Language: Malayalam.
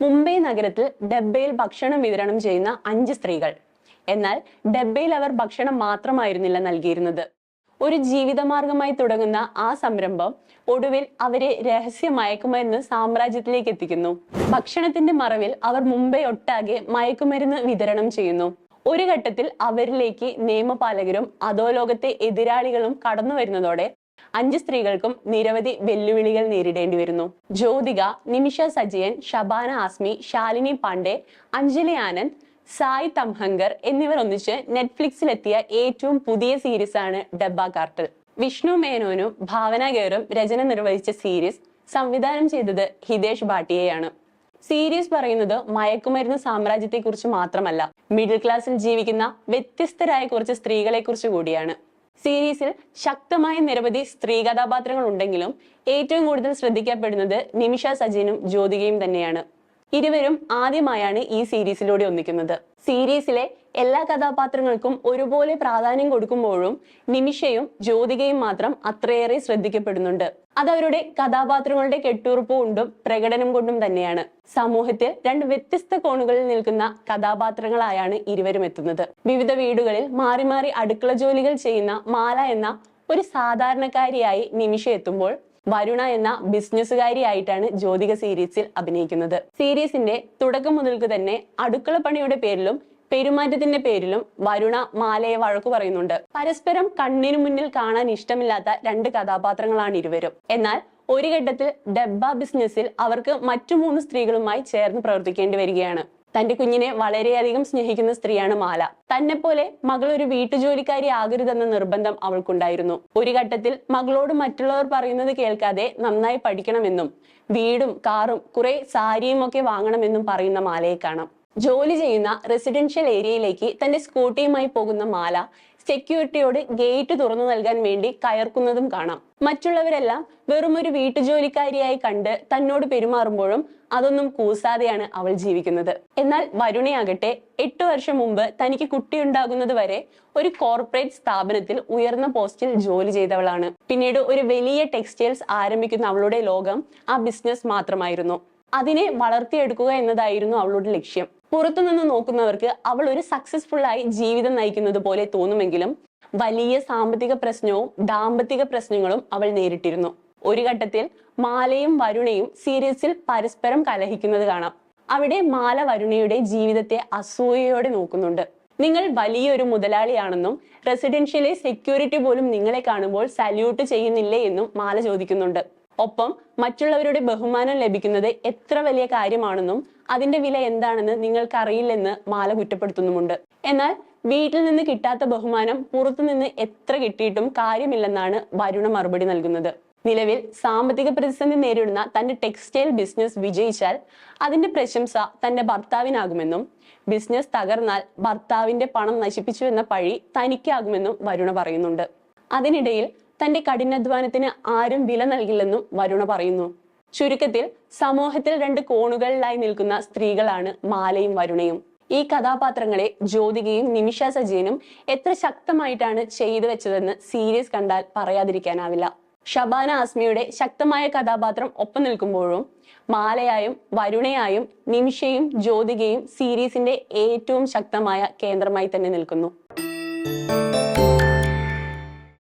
മുംബൈ നഗരത്തിൽ ഡബ്ബയിൽ ഭക്ഷണം വിതരണം ചെയ്യുന്ന അഞ്ച് സ്ത്രീകൾ. എന്നാൽ ഡബ്ബയിൽ അവർ ഭക്ഷണം മാത്രമായിരുന്നില്ല നൽകിയിരുന്നത്. ഒരു ജീവിതമാർഗമായി തുടങ്ങുന്ന ആ സംരംഭം ഒടുവിൽ അവരെ രഹസ്യ മയക്കുമരുന്ന് സാമ്രാജ്യത്തിലേക്ക് എത്തിക്കുന്നു. ഭക്ഷണത്തിന്റെ മറവിൽ അവർ മുംബൈ ഒട്ടാകെ മയക്കുമരുന്ന് വിതരണം ചെയ്യുന്നു. ഒരു ഘട്ടത്തിൽ അവരിലേക്ക് നിയമപാലകരും അധോലോകത്തെ എതിരാളികളും കടന്നു വരുന്നതോടെ അഞ്ച് സ്ത്രീകൾക്കും നിരവധി വെല്ലുവിളികൾ നേരിടേണ്ടി വരുന്നു. ജ്യോതിക നിമിഷ സജയൻ ഷബാന ആസ്മി ശാലിനി പാണ്ഡെ അഞ്ജലി ആനന്ദ് സായ് തംഹങ്കർ എന്നിവർ ഒന്നിച്ച് നെറ്റ്ഫ്ലിക്സിലെത്തിയ ഏറ്റവും പുതിയ സീരീസ് ആണ് ഡബ്ബ കാർട്ടൽ. വിഷ്ണു മേനോനും ഭാവന ഗേറും രചന നിർവഹിച്ച സീരീസ് സംവിധാനം ചെയ്തത് ഹിതേഷ് ഭാട്ടിയെയാണ്. സീരീസ് പറയുന്നത് മയക്കുമരുന്ന് സാമ്രാജ്യത്തെക്കുറിച്ച് മാത്രമല്ല മിഡിൽ ക്ലാസ്സിൽ ജീവിക്കുന്ന വ്യത്യസ്തരായ കുറച്ച് സ്ത്രീകളെക്കുറിച്ച് കൂടിയാണ്. സീരീസിൽ ശക്തമായ നിരവധി സ്ത്രീ കഥാപാത്രങ്ങൾ ഉണ്ടെങ്കിലും ഏറ്റവും കൂടുതൽ ശ്രദ്ധിക്കപ്പെടുന്നത് നിമിഷ സജീനും ജ്യോതികയും തന്നെയാണ്. ഇരുവരും ആദ്യമായാണ് ഈ സീരീസിലൂടെ ഒന്നിക്കുന്നത്. സീരീസിലെ എല്ലാ കഥാപാത്രങ്ങൾക്കും ഒരുപോലെ പ്രാധാന്യം കൊടുക്കുമ്പോഴും നിമിഷയും ജ്യോതികയും മാത്രം അത്രയേറെ ശ്രദ്ധിക്കപ്പെടുന്നുണ്ട്. അതവരുടെ കഥാപാത്രങ്ങളുടെ കെട്ടുറപ്പ് കൊണ്ടും പ്രകടനം കൊണ്ടും തന്നെയാണ്. സമൂഹത്തിൽ രണ്ട് വ്യത്യസ്ത കോണുകളിൽ നിൽക്കുന്ന കഥാപാത്രങ്ങളായാണ് ഇരുവരും എത്തുന്നത്. വിവിധ വീടുകളിൽ മാറി മാറി അടുക്കള ജോലികൾ ചെയ്യുന്ന മാല എന്ന ഒരു സാധാരണക്കാരിയായി നിമിഷ എത്തുമ്പോൾ വരുണ എന്ന ബിസിനസ്സുകാരിയായിട്ടാണ് ജ്യോതിക സീരീസിൽ അഭിനയിക്കുന്നത്. സീരീസിന്റെ തുടക്കം മുതൽക്ക് തന്നെ അടുക്കള പണിയുടെ പേരിലും പെരുമാറ്റത്തിന്റെ പേരിലും വരുണ മാലയെ വഴക്കു പറയുന്നുണ്ട്. പരസ്പരം കണ്ണിനു മുന്നിൽ കാണാൻ ഇഷ്ടമില്ലാത്ത രണ്ട് കഥാപാത്രങ്ങളാണ് ഇരുവരും. എന്നാൽ ഒരു ഘട്ടത്തിൽ ഡബ്ബ ബിസിനസ്സിൽ അവർക്ക് മറ്റു മൂന്ന് സ്ത്രീകളുമായി ചേർന്ന് പ്രവർത്തിക്കേണ്ടി വരികയാണ്. തന്റെ കുഞ്ഞിനെ വളരെയധികം സ്നേഹിക്കുന്ന സ്ത്രീയാണ് മാല. തന്നെപ്പോലെ പോലെ മകൾ ഒരു വീട്ടുജോലിക്കാരി ആകരുതെന്ന നിർബന്ധം അവൾക്കുണ്ടായിരുന്നു. ഒരു ഘട്ടത്തിൽ മകളോട് മറ്റുള്ളവർ പറയുന്നത് കേൾക്കാതെ നന്നായി പഠിക്കണമെന്നും വീടും കാറും കുറെ സാരിയും ഒക്കെ വാങ്ങണമെന്നും പറയുന്ന മാലയെ കാണാം. ജോലി ചെയ്യുന്ന റെസിഡൻഷ്യൽ ഏരിയയിലേക്ക് തന്റെ സ്കൂട്ടിയുമായി പോകുന്ന മാല സെക്യൂരിറ്റിയോട് ഗേറ്റ് തുറന്നു നൽകാൻ വേണ്ടി കയർക്കുന്നതും കാണാം. മറ്റുള്ളവരെല്ലാം വെറും ഒരു വീട്ടുജോലിക്കാരിയായി കണ്ട് തന്നോട് പെരുമാറുമ്പോഴും അതൊന്നും കൂസാതെയാണ് അവൾ ജീവിക്കുന്നത്. എന്നാൽ വരുണയാകട്ടെ എട്ടു വർഷം മുമ്പ് തനിക്ക് കുട്ടിയുണ്ടാകുന്നത് വരെ ഒരു കോർപ്പറേറ്റ് സ്ഥാപനത്തിൽ ഉയർന്ന പോസ്റ്റിൽ ജോലി ചെയ്തവളാണ്. പിന്നീട് ഒരു വലിയ ടെക്സ്റ്റൈൽസ് ആരംഭിക്കുന്ന അവളുടെ ലോകം ആ ബിസിനസ് മാത്രമായിരുന്നു. അതിനെ വളർത്തിയെടുക്കുക എന്നതായിരുന്നു അവളുടെ ലക്ഷ്യം. പുറത്തുനിന്ന് നോക്കുന്നവർക്ക് അവൾ ഒരു സക്സസ്ഫുൾ ആയി ജീവിതം നയിക്കുന്നത് പോലെ തോന്നുമെങ്കിലും വലിയ സാമ്പത്തിക പ്രശ്നവും ദാമ്പത്തിക പ്രശ്നങ്ങളും അവൾ നേരിട്ടിരുന്നു. ഒരു ഘട്ടത്തിൽ മാലയും വരുണയും സീരീസിൽ പരസ്പരം കലഹിക്കുന്നത് കാണാം. അവിടെ മാല വരുണയുടെ ജീവിതത്തെ അസൂയയോടെ നോക്കുന്നുണ്ട്. നിങ്ങൾ വലിയൊരു മുതലാളിയാണെന്നും റെസിഡൻഷ്യലെ സെക്യൂരിറ്റി പോലും നിങ്ങളെ കാണുമ്പോൾ സല്യൂട്ട് ചെയ്യുന്നില്ലേ എന്നും മാല ചോദിക്കുന്നുണ്ട്. ഒപ്പം മറ്റുള്ളവരുടെ ബഹുമാനം ലഭിക്കുന്നത് എത്ര വലിയ കാര്യമാണെന്നും അതിന്റെ വില എന്താണെന്ന് നിങ്ങൾക്കറിയില്ലെന്ന് മാല കുറ്റപ്പെടുത്തുന്നുമുണ്ട്. എന്നാൽ വീട്ടിൽ നിന്ന് കിട്ടാത്ത ബഹുമാനം പുറത്തുനിന്ന് എത്ര കിട്ടിയിട്ടും കാര്യമില്ലെന്നാണ് വരുണ മറുപടി നൽകുന്നത്. നിലവിൽ സാമ്പത്തിക പ്രതിസന്ധി നേരിടുന്ന തന്റെ ടെക്സ്റ്റൈൽ ബിസിനസ് വിജയിച്ചാൽ അതിന്റെ പ്രശംസ തന്റെ ഭർത്താവിനാകുമെന്നും ബിസിനസ് തകർന്നാൽ ഭർത്താവിന്റെ പണം നശിപ്പിച്ചു എന്ന പഴി തനിക്കാകുമെന്നും വരുണ പറയുന്നുണ്ട്. അതിനിടയിൽ തന്റെ കഠിനാധ്വാനത്തിന് ആരും വില നൽകില്ലെന്നും വരുണ പറയുന്നു. ചുരുക്കത്തിൽ സമൂഹത്തിൽ രണ്ട് കോണുകളിലായി നിൽക്കുന്ന സ്ത്രീകളാണ് മാലയും വരുണയും. ഈ കഥാപാത്രങ്ങളെ ജ്യോതികയും നിമിഷ സജീനും എത്ര ശക്തമായിട്ടാണ് ചെയ്തു വെച്ചതെന്ന് സീരീസ് കണ്ടാൽ പറയാതിരിക്കാനാവില്ല. ഷബാന ആസ്മിയുടെ ശക്തമായ കഥാപാത്രം ഒപ്പം നിൽക്കുമ്പോഴും മാലയായും വരുണയായും നിമിഷയും ജ്യോതികയും സീരീസിന്റെ ഏറ്റവും ശക്തമായ കേന്ദ്രമായി തന്നെ നിൽക്കുന്നു.